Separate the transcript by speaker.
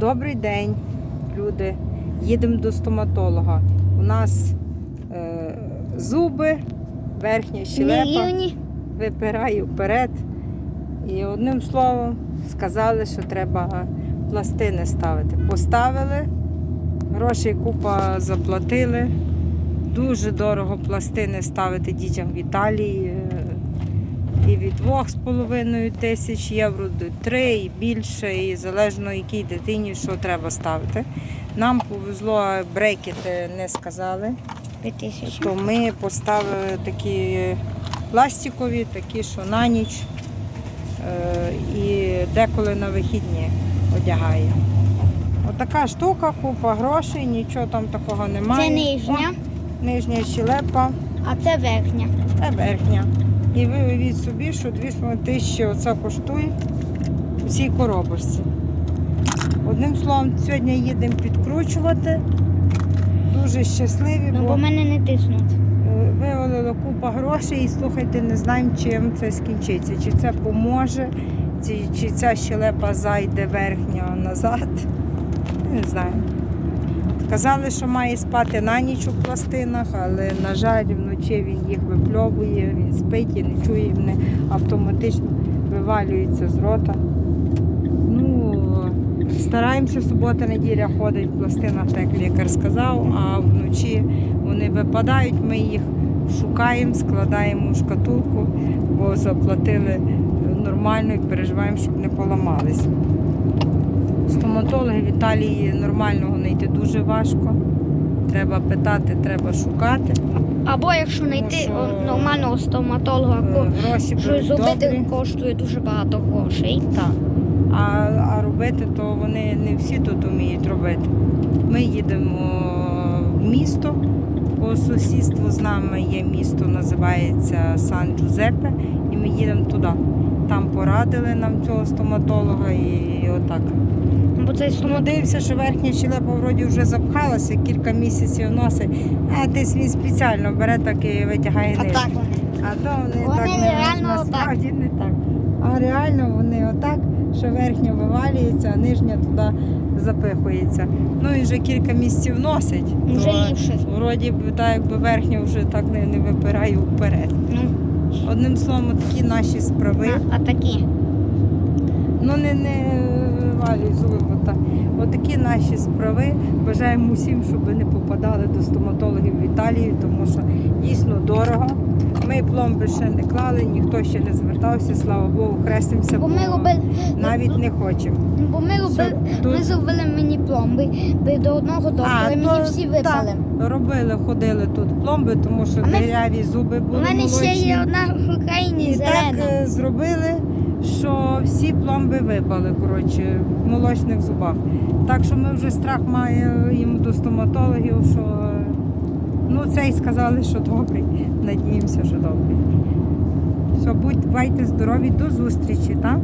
Speaker 1: Добрий день, люди. Їдемо до стоматолога. У нас е, зуби, верхня щелепа випирає вперед. І одним словом сказали, що треба пластини ставити. Поставили, грошей купа заплатили. Дуже дорого пластини ставити дітям в Італії. І від 2,5 тисяч євро до 3 і більше, і залежно якій дитині що треба ставити. Нам повезло брекети не сказали.
Speaker 2: 2000.
Speaker 1: То ми поставили такі пластикові, такі, що на ніч е, і деколи на вихідні одягає. Отака штука, купа грошей, нічого там такого немає.
Speaker 2: Це нижня,
Speaker 1: О, нижня щелепа,
Speaker 2: а це верхня.
Speaker 1: це верхня. І ви уявіть собі, що 2,5 тисячі оце коштує у цій коробочці. Одним словом, сьогодні їдемо підкручувати. Дуже щасливі,
Speaker 2: Ну, бо мене не тиснуть.
Speaker 1: Е, Вивалила купа грошей і слухайте, не знаємо, чим це скінчиться. Чи це поможе, чи, чи ця щелепа зайде верхня назад. Не знаю. Казали, що має спати на ніч у пластинах, але, на жаль, вночі він їх випльовує, він спить і не чує, вони автоматично вивалюються з рота. Ну, стараємося субота, неділя ходить в пластинах, так як лікар сказав, а вночі вони випадають, ми їх шукаємо, складаємо у шкатулку, бо заплатили нормально і переживаємо, щоб не поламались. Стоматологи в Італії нормального знайти дуже важко. Треба питати, треба шукати.
Speaker 2: Або якщо знайти
Speaker 1: що,
Speaker 2: нормального стоматолога,
Speaker 1: Е, Гроші
Speaker 2: що зробити
Speaker 1: добрі.
Speaker 2: коштує дуже багато грошей.
Speaker 1: Так. А, а робити, то вони не всі тут вміють робити. Ми їдемо в місто. По сусідству з нами є місто, називається Сан Джузеппе, і ми їдемо туди. Там порадили нам цього стоматолога і, і отак.
Speaker 2: Бо цей стоматолог
Speaker 1: Дивився, що верхня щелепа вроді вже запхалася, кілька місяців носить, а десь він спеціально бере так і витягає
Speaker 2: а так вони.
Speaker 1: А то вони,
Speaker 2: Вони
Speaker 1: так не,
Speaker 2: реально
Speaker 1: насправді не так. А реально вони отак, що верхня вивалюється, а нижня туди запихується. Ну і вже кілька місяців носить.
Speaker 2: Вже ліпше.
Speaker 1: Вроді б так, якби верхня вже так не, не випирає вперед.
Speaker 2: Ну,
Speaker 1: Одним словом, такі наші справи.
Speaker 2: а, а такі.
Speaker 1: Ну не, не вивалюй зуби. Отакі наші справи. Бажаємо усім, щоб не попадали до стоматологів в Італії, тому що дійсно дорого. Ми пломби ще не клали, ніхто ще не звертався, слава Богу, хрестимося,
Speaker 2: Бо ми робили,
Speaker 1: навіть не хочемо.
Speaker 2: бо ми робили,
Speaker 1: тут-
Speaker 2: ми зробили мені пломби би до одного доктора, мені
Speaker 1: то-
Speaker 2: всі випали.
Speaker 1: Так, робили, ходили тут пломби, тому що диряві зуби
Speaker 2: У
Speaker 1: були
Speaker 2: мене ще є одна в Україні
Speaker 1: І так
Speaker 2: зелена.
Speaker 1: е, зробили, що всі пломби випали коротше, в молочних зубах. Так що ми вже страх маємо до стоматологів, що ну цей сказали, що добрий. Надіємося, що добрий. Все, будьте здорові, до зустрічі, так?